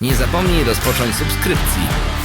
Nie zapomnij rozpocząć subskrypcji.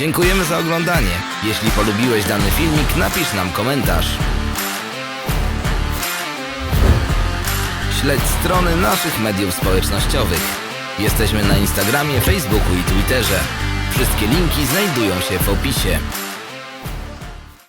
Dziękujemy za oglądanie. Jeśli polubiłeś dany filmik, napisz nam komentarz. Śledź strony naszych mediów społecznościowych. Jesteśmy na Instagramie, Facebooku i Twitterze. Wszystkie linki znajdują się w opisie.